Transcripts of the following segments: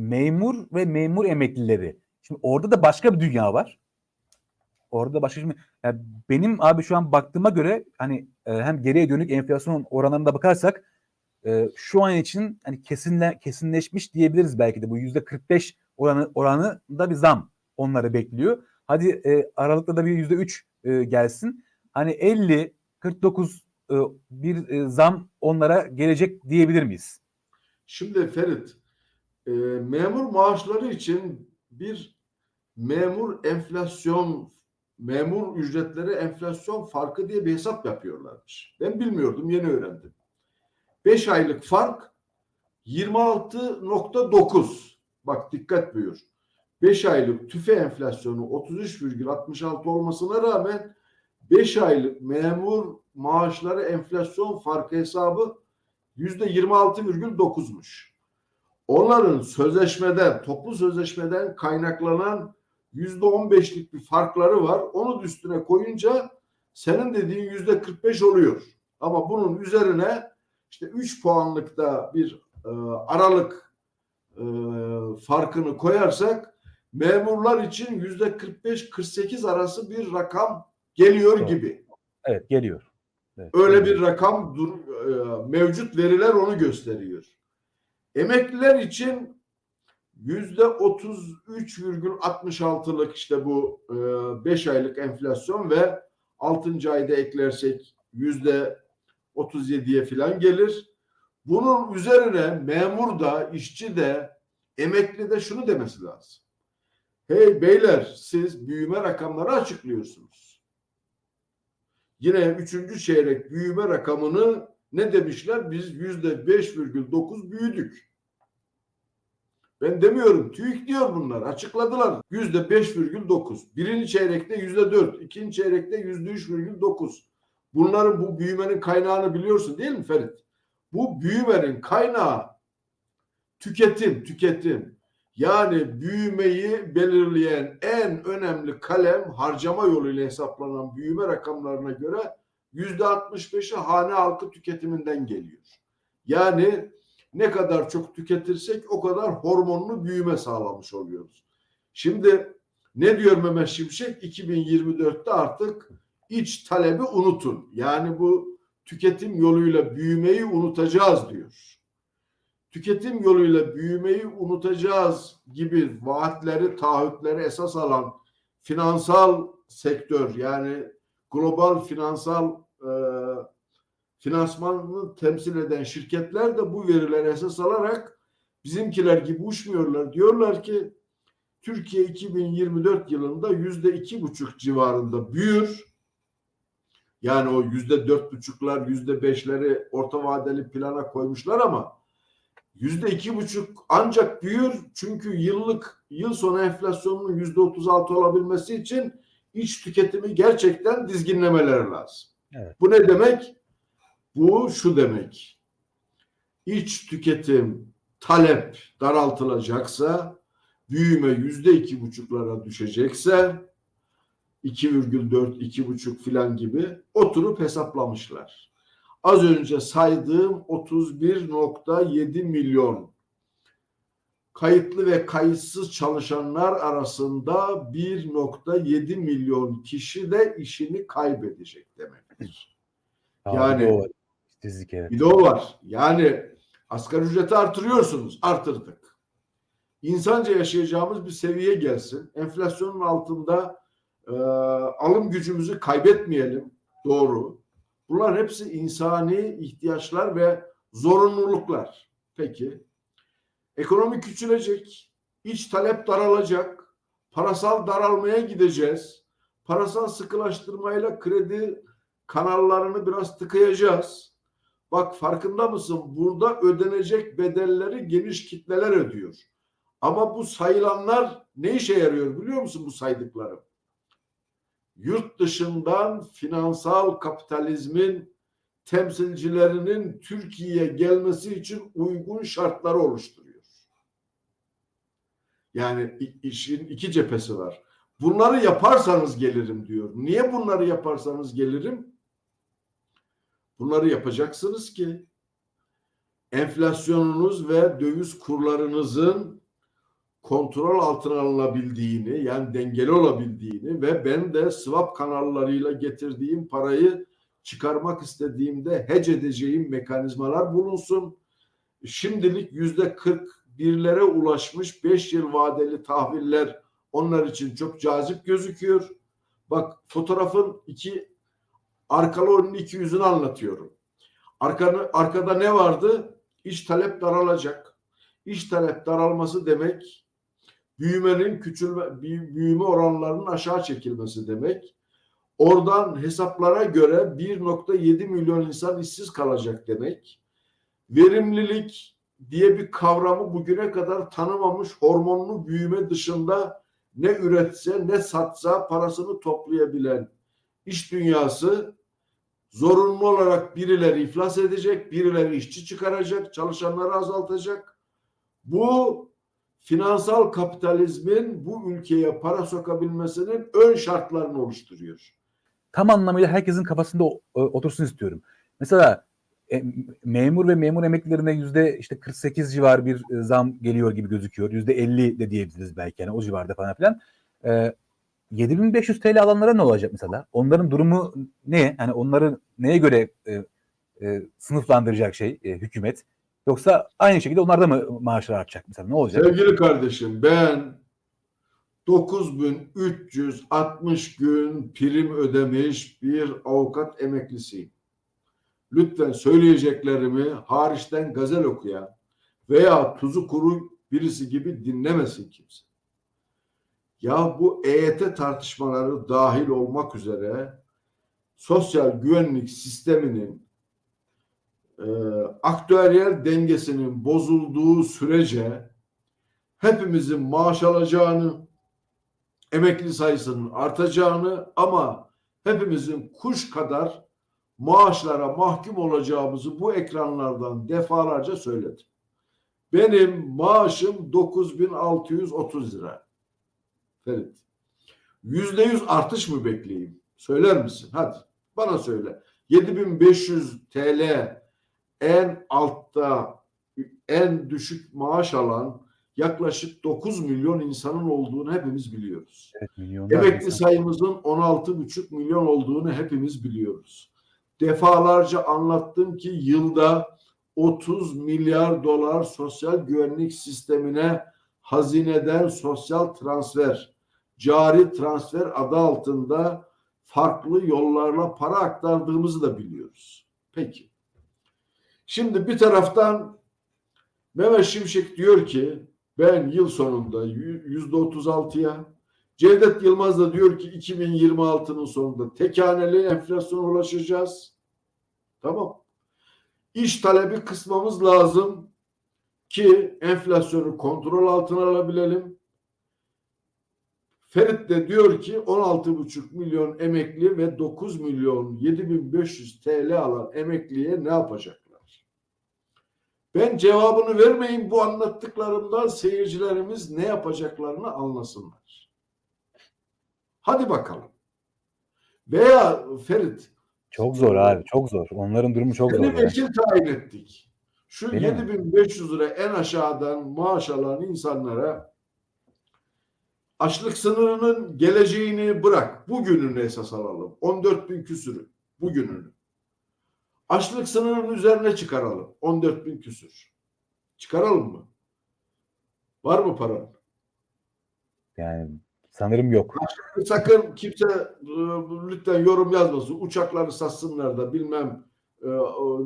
memur ve memur emeklileri. Şimdi orada da başka bir dünya var. Orada da başka şimdi yani benim abi şu an baktığıma göre hani e, hem geriye dönük enflasyon oranlarına da bakarsak e, şu an için hani kesinle kesinleşmiş diyebiliriz belki de bu yüzde 45 oranı oranında bir zam onları bekliyor. Hadi e, Aralık'ta da bir yüzde 3 e, gelsin. Hani 50 49 e, bir e, zam onlara gelecek diyebilir miyiz? Şimdi Ferit, e, memur maaşları için bir memur enflasyon, memur ücretleri enflasyon farkı diye bir hesap yapıyorlarmış. Ben bilmiyordum, yeni öğrendim. 5 aylık fark 26.9. Bak dikkat buyur. 5 aylık tüfe enflasyonu 33,66 olmasına rağmen 5 aylık memur maaşları enflasyon farkı hesabı %26,9'muş. Onların sözleşmeden, toplu sözleşmeden kaynaklanan %15'lik bir farkları var. Onu üstüne koyunca senin dediğin %45 oluyor. Ama bunun üzerine işte 3 puanlık da bir e, aralık e, farkını koyarsak memurlar için %45-48 arası bir rakam geliyor Evet. gibi. Evet geliyor. Evet, Öyle bir rakam dur, e, mevcut veriler onu gösteriyor. Emekliler için yüzde 33,66'lık işte bu 5 aylık enflasyon ve 6. ayda eklersek yüzde 37'ye falan gelir. Bunun üzerine memur da, işçi de, emekli de şunu demesi lazım. Hey beyler siz büyüme rakamları açıklıyorsunuz. Yine üçüncü çeyrek büyüme rakamını ne demişler? Biz yüzde 5,9 büyüdük. Ben demiyorum. TÜİK diyor bunlar. Açıkladılar. Yüzde 5,9. Birinci çeyrekte yüzde 4. ikinci çeyrekte yüzde 3,9. Bunların bu büyümenin kaynağını biliyorsun değil mi Ferit? Bu büyümenin kaynağı tüketim, tüketim. Yani büyümeyi belirleyen en önemli kalem harcama yoluyla hesaplanan büyüme rakamlarına göre yüzde 65'i hane halkı tüketiminden geliyor. Yani ne kadar çok tüketirsek o kadar hormonlu büyüme sağlamış oluyoruz. Şimdi ne diyor Mehmet Şimşek? 2024'te artık iç talebi unutun. Yani bu tüketim yoluyla büyümeyi unutacağız diyor. Tüketim yoluyla büyümeyi unutacağız gibi vaatleri, taahhütleri esas alan finansal sektör yani global finansal e, finansmanını temsil eden şirketler de bu verileri esas alarak bizimkiler gibi uçmuyorlar. Diyorlar ki Türkiye 2024 yılında yüzde iki buçuk civarında büyür. Yani o yüzde dört buçuklar, yüzde beşleri orta vadeli plana koymuşlar ama yüzde iki buçuk ancak büyür çünkü yıllık yıl sonu enflasyonunun yüzde otuz altı olabilmesi için iç tüketimi gerçekten dizginlemeleri lazım. Evet. Bu ne demek? Bu şu demek. İç tüketim talep daraltılacaksa büyüme yüzde iki buçuklara düşecekse 2,4 iki buçuk filan gibi oturup hesaplamışlar. Az önce saydığım 31.7 milyon kayıtlı ve kayıtsız çalışanlar arasında 1.7 milyon kişi de işini kaybedecek demektir. Yani- bir de o var. İşsizlik evet. Bir de o var. Yani asgari ücreti artırıyorsunuz. Artırdık. İnsanca yaşayacağımız bir seviyeye gelsin. Enflasyonun altında e, alım gücümüzü kaybetmeyelim. Doğru. Bunlar hepsi insani ihtiyaçlar ve zorunluluklar. Peki. Ekonomi küçülecek. iç talep daralacak. Parasal daralmaya gideceğiz. Parasal sıkılaştırmayla kredi kanallarını biraz tıkayacağız. Bak farkında mısın? Burada ödenecek bedelleri geniş kitleler ödüyor. Ama bu sayılanlar ne işe yarıyor biliyor musun bu saydıklarım? Yurt dışından finansal kapitalizmin temsilcilerinin Türkiye'ye gelmesi için uygun şartları oluşturuyor. Yani işin iki cephesi var. Bunları yaparsanız gelirim diyor. Niye bunları yaparsanız gelirim? Bunları yapacaksınız ki enflasyonunuz ve döviz kurlarınızın kontrol altına alınabildiğini yani dengeli olabildiğini ve ben de swap kanallarıyla getirdiğim parayı çıkarmak istediğimde hedge edeceğim mekanizmalar bulunsun. Şimdilik yüzde 41'lere ulaşmış 5 yıl vadeli tahviller onlar için çok cazip gözüküyor. Bak fotoğrafın iki arkalı önün iki yüzünü anlatıyorum. Arkanı, arkada ne vardı? İş talep daralacak. İş talep daralması demek büyümenin küçülme büyü- büyüme oranlarının aşağı çekilmesi demek. Oradan hesaplara göre 1.7 milyon insan işsiz kalacak demek. Verimlilik diye bir kavramı bugüne kadar tanımamış hormonlu büyüme dışında ne üretse ne satsa parasını toplayabilen iş dünyası zorunlu olarak birileri iflas edecek, birileri işçi çıkaracak, çalışanları azaltacak. Bu finansal kapitalizmin bu ülkeye para sokabilmesinin ön şartlarını oluşturuyor. tam anlamıyla herkesin kafasında o- otursun istiyorum. Mesela e, memur ve memur emeklilerine yüzde işte 48 civarı bir e, zam geliyor gibi gözüküyor. Yüzde 50 de diyebiliriz belki yani o civarda falan filan. E, 7500 TL alanlara ne olacak mesela? Onların durumu ne? Yani onları neye göre e, e, sınıflandıracak şey e, hükümet? Yoksa aynı şekilde onlar da mı maaşlar artacak mesela? Ne olacak? Sevgili kardeşim ben 9360 gün prim ödemiş bir avukat emeklisiyim. Lütfen söyleyeceklerimi hariçten gazel okuyan veya tuzu kuru birisi gibi dinlemesin kimse. Ya bu EYT tartışmaları dahil olmak üzere sosyal güvenlik sisteminin e, aktüeryel dengesinin bozulduğu sürece hepimizin maaş alacağını, emekli sayısının artacağını ama hepimizin kuş kadar maaşlara mahkum olacağımızı bu ekranlardan defalarca söyledim. Benim maaşım 9630 lira. Ferit. Yüzde yüz artış mı bekleyeyim? Söyler misin? Hadi bana söyle. 7500 TL en altta en düşük maaş alan yaklaşık 9 milyon insanın olduğunu hepimiz biliyoruz. Evet, Emekli insan. sayımızın 16,5 milyon olduğunu hepimiz biliyoruz. Defalarca anlattım ki yılda 30 milyar dolar sosyal güvenlik sistemine hazineden sosyal transfer, cari transfer adı altında farklı yollarla para aktardığımızı da biliyoruz. Peki. Şimdi bir taraftan Mehmet Şimşek diyor ki ben yıl sonunda yüzde 36'ya Cevdet Yılmaz da diyor ki 2026'nın sonunda tek haneli enflasyona ulaşacağız. Tamam. İş talebi kısmamız lazım ki enflasyonu kontrol altına alabilelim. Ferit de diyor ki 16,5 milyon emekli ve 9 milyon 7500 TL alan emekliye ne yapacaklar? Ben cevabını vermeyin bu anlattıklarımdan seyircilerimiz ne yapacaklarını anlasınlar. Hadi bakalım. Veya Ferit Çok zor abi, çok zor. Onların durumu çok zor. Seni vekil tayin ettik. Şu mi? 7500 lira en aşağıdan maaş alan insanlara açlık sınırının geleceğini bırak. Bugününü esas alalım. 14 bin küsürü. Bugününü. Açlık sınırının üzerine çıkaralım. 14 bin küsür. Çıkaralım mı? Var mı paran? Yani sanırım yok. Sakın kimse e, lütfen yorum yazmasın. Uçakları satsınlar da bilmem e,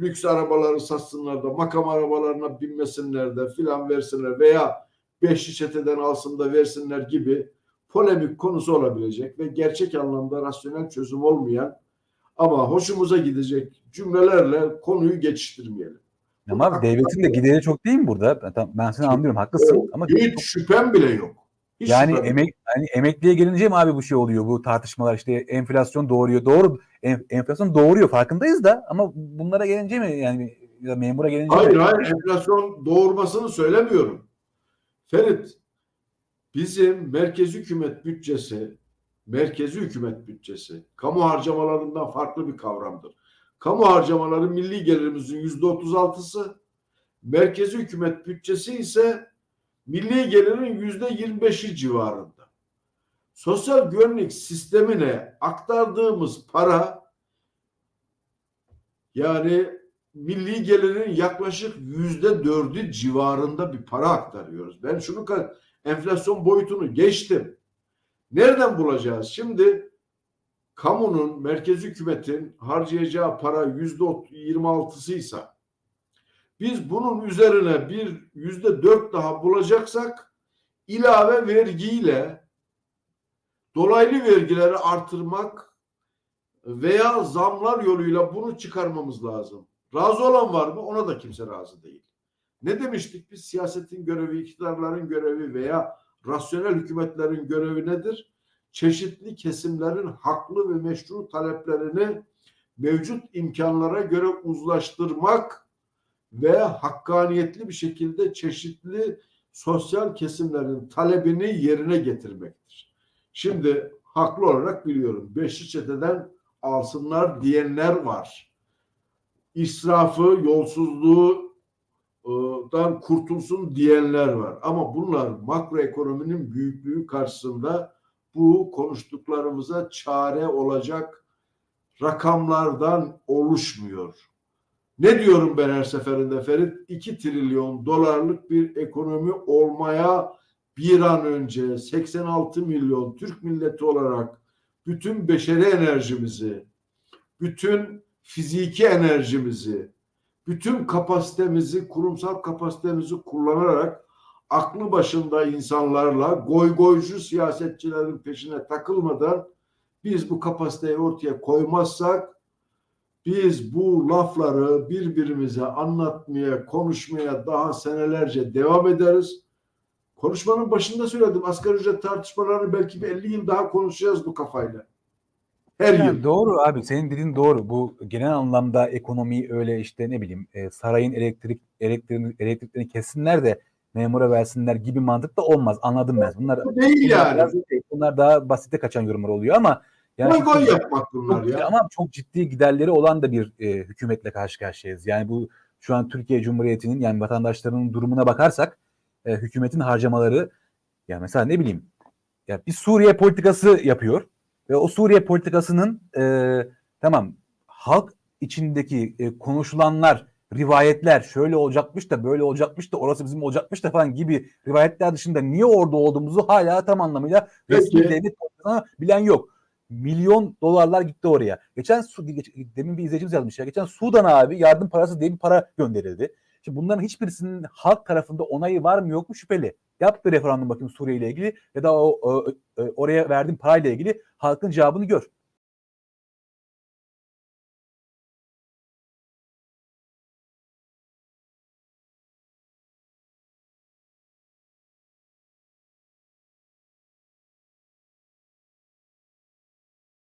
lüks arabaları satsınlar da makam arabalarına binmesinler de filan versinler veya beşli çeteden alsın da versinler gibi polemik konusu olabilecek ve gerçek anlamda rasyonel çözüm olmayan ama hoşumuza gidecek cümlelerle konuyu geçiştirmeyelim. Ama abi devletin de gideri çok değil mi burada? Ben seni anlıyorum, haklısın. Ama Hiç şüphem bile yok. Hiç yani şüphem yok. emek hani emekliye gelince mi abi bu şey oluyor? Bu tartışmalar işte enflasyon doğuruyor. Doğru en- enflasyon doğuruyor farkındayız da ama bunlara gelince mi yani ya memura gelince Hayır mi? hayır enflasyon doğurmasını söylemiyorum. Ferit bizim merkezi hükümet bütçesi merkezi hükümet bütçesi kamu harcamalarından farklı bir kavramdır. Kamu harcamaları milli gelirimizin yüzde otuz altısı merkezi hükümet bütçesi ise milli gelirin yüzde 25'i civarında. Sosyal güvenlik sistemine aktardığımız para yani milli gelirin yaklaşık yüzde dördü civarında bir para aktarıyoruz. Ben şunu enflasyon boyutunu geçtim. Nereden bulacağız? Şimdi kamunun, merkezi hükümetin harcayacağı para yüzde 26'sıysa biz bunun üzerine bir yüzde dört daha bulacaksak ilave vergiyle dolaylı vergileri artırmak veya zamlar yoluyla bunu çıkarmamız lazım. Razı olan var mı? Ona da kimse razı değil. Ne demiştik biz? Siyasetin görevi, iktidarların görevi veya rasyonel hükümetlerin görevi nedir? Çeşitli kesimlerin haklı ve meşru taleplerini mevcut imkanlara göre uzlaştırmak ve hakkaniyetli bir şekilde çeşitli sosyal kesimlerin talebini yerine getirmektir. Şimdi haklı olarak biliyorum. Beşli çeteden alsınlar diyenler var. İsrafı, yolsuzluğu e, dan kurtulsun diyenler var. Ama bunlar makroekonominin büyüklüğü karşısında bu konuştuklarımıza çare olacak rakamlardan oluşmuyor. Ne diyorum ben her seferinde Ferit? 2 trilyon dolarlık bir ekonomi olmaya bir an önce 86 milyon Türk milleti olarak bütün beşeri enerjimizi, bütün fiziki enerjimizi, bütün kapasitemizi, kurumsal kapasitemizi kullanarak aklı başında insanlarla goygoycu siyasetçilerin peşine takılmadan biz bu kapasiteyi ortaya koymazsak biz bu lafları birbirimize anlatmaya, konuşmaya daha senelerce devam ederiz. Konuşmanın başında söyledim. Asgari ücret tartışmalarını belki bir 50 yıl daha konuşacağız bu kafayla. Her Yani yıl. doğru abi senin dediğin doğru. Bu genel anlamda ekonomiyi öyle işte ne bileyim e, sarayın elektrik elektriğini, elektriklerini kessinler de memura versinler gibi mantık da olmaz. Anladım ben. Bunlar, Bu değil bunlar, yani. biraz- bunlar daha basite kaçan yorumlar oluyor ama yani Goy goy yapmak bunlar çok- ya. ama çok ciddi giderleri olan da bir e, hükümetle karşı karşıyayız. Yani bu şu an Türkiye Cumhuriyeti'nin yani vatandaşlarının durumuna bakarsak e, hükümetin harcamaları ya mesela ne bileyim ya bir Suriye politikası yapıyor ve o Suriye politikasının e, tamam halk içindeki e, konuşulanlar rivayetler şöyle olacakmış da böyle olacakmış da orası bizim olacakmış da falan gibi rivayetler dışında niye orada olduğumuzu hala tam anlamıyla Peki. resmi devlet bilen yok. Milyon dolarlar gitti oraya. Geçen Su- geç- demin bir izleyicimiz yazmış ya. Geçen Sudan abi yardım parası diye bir para gönderildi. Şimdi bunların hiçbirisinin halk tarafında onayı var mı yok mu şüpheli. Yap bir referandum bakayım Suriye ile ilgili ya da o, o- o- oraya verdiğin parayla ilgili halkın cevabını gör.